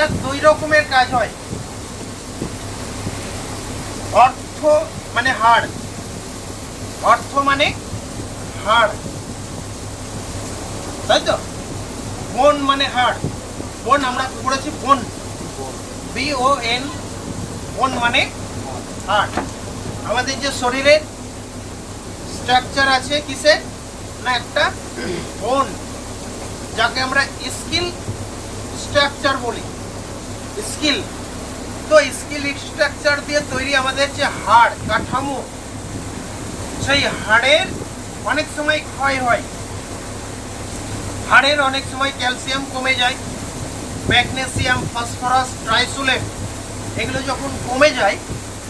এটা দুই রকমের কাজ হয়। অর্থ মানে হাড়। অর্থ মানে হাড়। তাই তো? বন মানে হাড়। বন আমরা পড়েছি bone. B O N. Bone মানে হাড়। আমাদের যে শরীরের স্ট্রাকচার আছে কিসের না একটা বোন। যাকে আমরা স্কিল স্ট্রাকচার বলি। স্কিল। তো স্কিল স্ট্রাকচার দিয়ে তৈরি আমাদের যে হাড়, কাঠামো, সেই হাড়ের অনেক সময় ক্ষয় হয়। হাড়ের অনেক সময় ক্যালসিয়াম কমে যায়, ম্যাগনেসিয়াম, ফসফরাস, ট্রাইসোলেট, এগুলো যখন কমে যায়,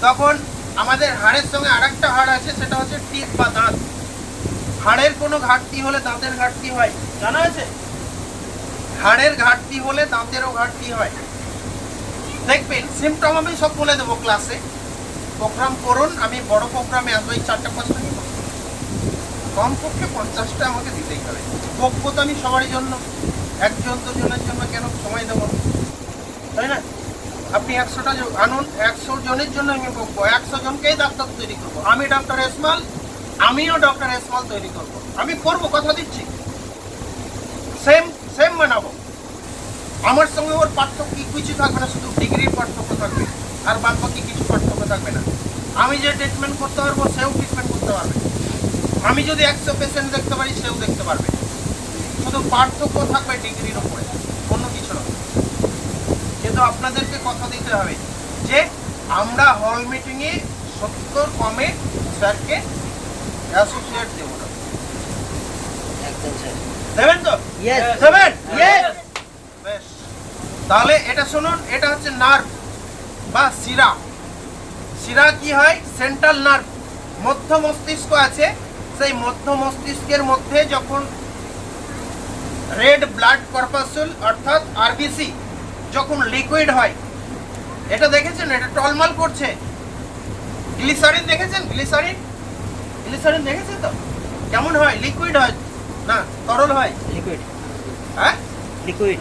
তখন আমাদের হাড়ের সঙ্গে আরেকটা হাড় আছে, সেটা হচ্ছে টিপ বা দাঁত। হাড়ের কোনো ঘাটতি হলে দাঁতের ঘাটতি হয়। জানা আছে? হাড়ের ঘাটতি হলে দাঁতেরও ঘাটতি হয়। দেখবেন সিমটম আমি সব বলে দেবো ক্লাসে প্রোগ্রাম করুন, আমি বড় প্রোগ্রামে আসব, এই চারটা পাঁচটা নিয়ে কমপক্ষে পঞ্চাশটা আমাকে দিতেই হবে। বকবো তো আমি সবারই জন্য। একজন দুজনের জন্য কেন সময় দেবো তাই না? আপনি একশোটা আনুন, একশো জনের জন্য আমি বকবো। একশো জনকেই ডাক্তার তৈরি করব। আমি ডক্টর এসমাল, আমিও ডক্টর এসমাল তৈরি করব। আমি করব, কথা দিচ্ছি। সেম সেম বানাবো। আমার সঙ্গে ওর পার্থক্য কিছু থাকবে না শুধু ডিগ্রির পার্থক্য থাকবে আর বাদ বাকি কিছু পার্থক্য থাকবে না। আমি যে ট্রিটমেন্ট করতে পারব সেও ট্রিটমেন্ট করতে পারবে। আমি যদি একশো পেশেন্ট দেখতে পারি সেও দেখতে পারবে। শুধু পার্থক্য থাকবে ডিগ্রির ওপরে অন্য কিছু না কিন্তু আপনাদেরকে কথা দিতে হবে যে আমরা হল মিটিংয়ে সত্তর কমে স্যারকে অ্যাসোসিয়েট দেবো না। দেবেন তো? দেবেন? তাহলে এটা শুনুন এটা হচ্ছে নার্ভ বা শিরা। শিরা কি হয়? সেন্ট্রাল নার্ভ মধ্য মস্তিষ্ক আছে সেই মধ্য মস্তিষ্কের মধ্যে যখন রেড ব্লাড কর্পাসুল অর্থাৎ আরবিসি যখন লিকুইড হয় এটা দেখেছেন? এটা টলমাল করছে। গ্লিসারিন দেখেছেন? গ্লিসারিন গ্লিসারিন দেখেছেন তো? কেমন হয়? লিকুইড হয়? না তরল হয়? লিকুইড হ্যাঁ? লিকুইড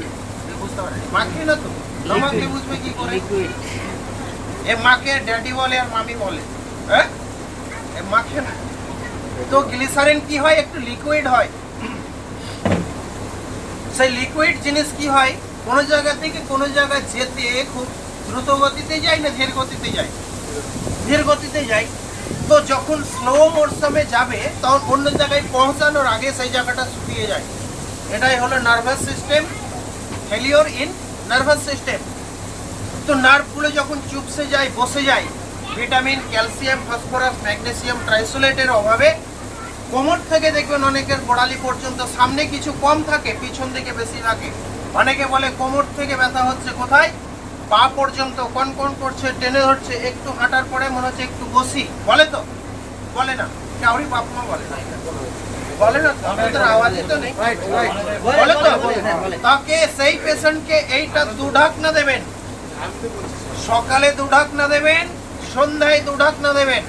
বুঝতে পারেন। মাখে না তো? আমাকে বুঝবে কি করে? এ মাকে ড্যাডি বলে আর মামি বলে। হ্যাঁ? এ মাখে না। তো গ্লিসারিন কি হয়? একটু লিকুইড হয়। সেই লিকুইড জিনিস কি হয়? কোনো জায়গা থেকে কোনো জায়গায় যেতে খুব দ্রুত গতিতে যায় না ধীর গতিতে যায়? ধীর গতিতে যায়। তো যখন স্লো মরশুমে যাবে তখন অন্য জায়গায় পৌঁছানোর আগে সেই জায়গাটা শুকিয়ে যায়। এটাই হলো nervous system failure in nervous system তো নার্ভগুলো যখন চুপসে যায়, বসে যায় ভিটামিন ক্যালসিয়াম ফসফরাস ম্যাগনেসিয়াম ট্রাইসোলেটের অভাবে কোমর থেকে দেখবেন অনেকের গোড়ালি পর্যন্ত সামনে কিছু কম থাকে, পিছন দিকে বেশি থাকে। অনেকে বলে কোমর থেকে ব্যথা হচ্ছে কোথায়? পা পর্যন্ত কন কন করছে, টেনে ধরছে, একটু হাঁটার পরে মনে হচ্ছে একটু বসি। বলে তো? বলে না। কাউরি বাপ মা বলে না। বলে না তো? আওয়াজই তো নেই। বলে তো তাকে সেই পেশেন্টকে এইটা দুঢাক না দেবেন। সকালে দেবেন সন্ধ্যায় দেবেন।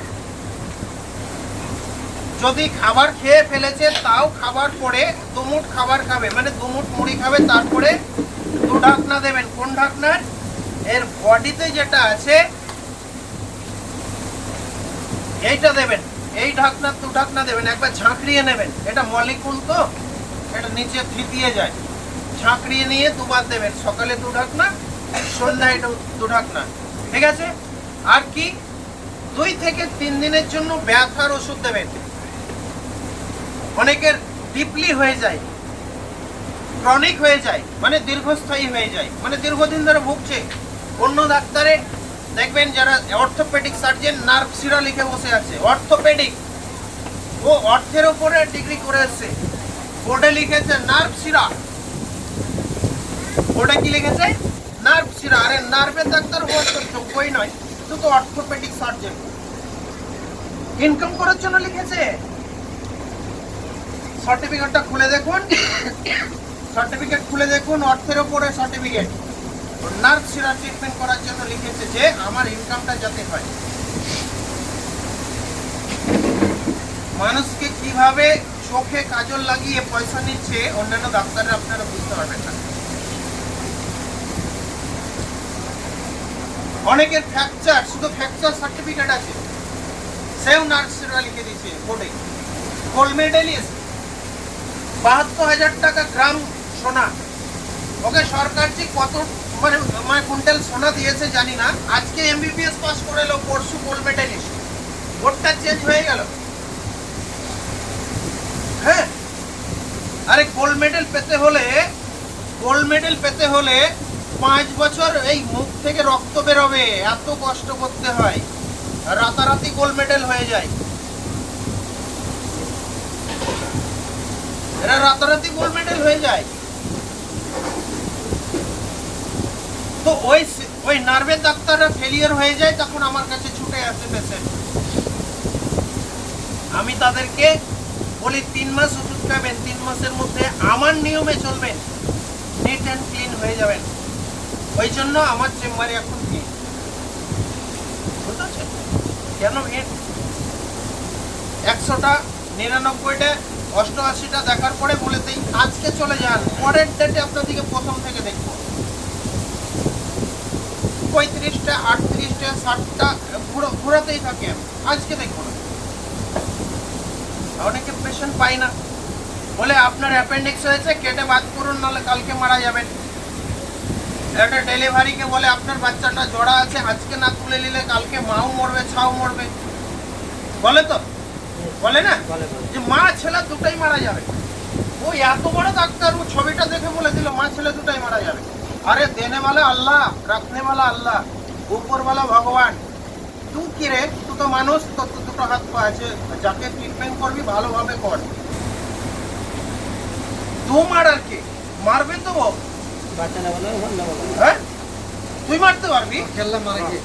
যদি খাবার খেয়ে ফেলেছে তাও খাবার পরে দুমুট খাবার খাবে। মানে দুমুট মুড়ি খাবে তারপরে দু ঢাকনা দেবেন। কোন ঢাকনার এর বডিতে যেটা আছে এইটা দেবেন। এই ঢাকনা দু ঢাকনা দেবেন, একবার ঝাঁকড়িয়ে নেবেন। এটা মলিকুল তো, এটা নিচে থিতিয়ে যায়। ঝাঁকড়িয়ে নিয়ে দুবার দেবেন, সকালে দু ঢাকনা, সন্ধ্যায় দু- ঢাকনা। ঠিক আছে? আর কি? দুই থেকে তিন দিনের জন্য ব্যথার ওষুধ দেবেন। অনেকের ডিপলি হয়ে যায়, ক্রনিক হয়ে যায় মানে দীর্ঘস্থায়ী হয়ে যায় মানে দীর্ঘদিন ধরে ভুগছে। অন্য ডাক্তারে দেখবেন যারা অর্থোপেডিক সার্জন নার্ভ সিরা লিখে বসে আছে। অর্থোপেডিক ও অর্থের উপরে ডিগ্রি করে এসছে। বোর্ডে লিখেছে নার্ভ সিরা বোর্ডে কি লিখেছে? নার্ভ সিরা আরে নার্ভের ডাক্তার হওয়ার তো যোগ্যই নয়, শুধু তো অর্থোপেডিক সার্জন ইনকাম করার জন্য লিখেছে। সার্টিফিকেটটা খুলে দেখুন। সার্টিফিকেট খুলে দেখুন, অর্থের ওপরে সার্টিফিকেট নার্ভ সিরা ট্রিটমেন্ট করার জন্য লিখেছে যে আমার ইনকামটা যাতে হয়। মানুষকে কীভাবে চোখে কাজল লাগিয়ে পয়সা নিচ্ছে, অন্যান্য ডাক্তাররা আপনারা বুঝতে পারবেন না। অনেকের ফ্র্যাকচার শুধু ফ্র্যাকচার সার্টিফিকেট আছে। সেও নার্সরা লিখে দিয়েছে বোর্ডে গোল্ড মেডেলিস্ট বাহাত্তর হাজার টাকা গ্রাম সোনা। ওকে সরকার যে কত মানে মানে কুইন্টাল সোনা দিয়েছে, জানি না। আজকে এমবিবিএস পাস করে এলো পরশু গোল্ড মেডেলিস্ট বোর্ডটা চেঞ্জ হয়ে গেল। হ্যাঁ। আরে গোল্ড মেডেল পেতে হলে গোল্ড মেডেল পেতে হলে পাঁচ বছর এই মুখ থেকে রক্ত বেরোবে, এত কষ্ট করতে হয়। রাতারাতি গোল্ড মেডেল হয়ে যায়। এরা রাতারাতি গোল্ড মেডেল হয়ে যায়। তো ওই ওই নার্ভের ডাক্তাররা ফেলিয়ার হয়ে যায়, তখন আমার কাছে ছুটে আসে পেশেন্ট আমি তাদেরকে বলি, তিন মাস ওষুধ খাবেন, তিন মাসের মধ্যে আমার নিয়মে চলবেন নিট অ্যান্ড ক্লিন হয়ে যাবেন। ওই জন্য আমার চেম্বারে এখন বুঝতে কেন ভিড় একশোটা নিরানব্বইটা, অষ্টআশিটা দেখার পরে বলে দিই, আজকে চলে যান। পরের ডেটে আপনাদেরকে প্রথম থেকে দেখব। পঁয়ত্রিশটা আটত্রিশটা ষাটটা ঘোরাতেই থাকে। আমি। আজকে দেখব না অনেকে পেশেন্ট পাই না। বলে আপনার অ্যাপেন্ডিক্স হয়েছে কেটে বাদ করুন নাহলে কালকে মারা যাবেন। একটা ডেলিভারিকে বলে আপনার বাচ্চাটা জড়া আছে আজকে না তুলে নিলে কালকে মাও মরবে ছাও মরবে। বলে তো? বলে না? যে মা ছেলে দুটাই মারা যাবে। ও এত বড় ডাক্তার ও ছবিটা দেখে বলে দিল মা ছেলে দুটাই মারা যাবে। আরে দেনে वाला আল্লাহ রাখনে वाला আল্লাহ উপর वाला ভগবান তুই কি রে তুই তো মানুষ তোর তো দুটো হাত পা আছে যাকে ট্রিটমেন্ট করবি ভালোভাবে কর তু মার আর কি মারবে তো ও বাচ্চা না বলে হল না বলে হ্যাঁ তুই মারতে পারবি খেললে মারা গিয়ে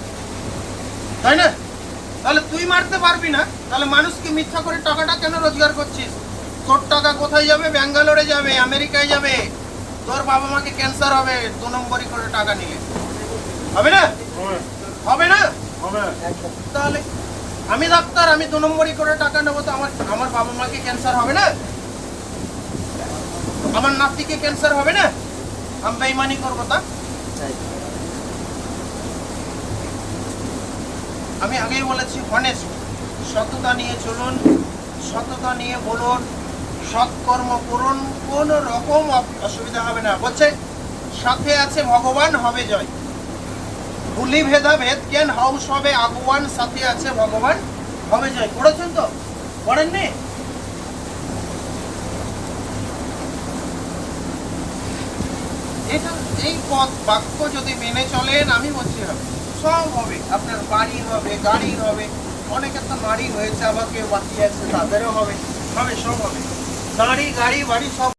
তাই না তাহলে তুই মারতে পারবি না তাহলে মানুষকে মিথ্যা করে টাকাটা কেন রোজগার করছিস তোর টাকা কোথায় যাবে ব্যাঙ্গালোরে যাবে আমেরিকায় যাবে তোর বাবা মাকে ক্যান্সার হবে দু নম্বরই করে টাকা নিলে। হবে না? হবে। না? তাহলে আমি ডাক্তার আমি দু নম্বরই করে টাকা নেব তো আমার আমার বাবা মাকে ক্যান্সার হবে না? আমার নাতিকে ক্যান্সার হবে না? আমি বেইমানি করব তা? আমি আগেই বলেছি হনেস্ট সততা নিয়ে চলুন সততা নিয়ে বলুন সৎকর্ম করুন কোন রকম অসুবিধা হবে না। বলছে, সাথে আছে ভগবান, হবে জয়। ভুলি ভেদা ভেদ জ্ঞান হাউস হবে আগুয়ান, সাথে আছে ভগবান, হবে জয়। পড়েছেন তো? এটা এই পথ বাক্য যদি মেনে চলেন, আমি বলছি হবে সব হবে। আপনার বাড়ি হবে, গাড়ি হবে অনেকের তো নারী হয়েছে, আবার কেউ বাকি আছে, তাদেরও হবে। হবে, সব হবে। গাড়ি গাড়ি বাড়ি সব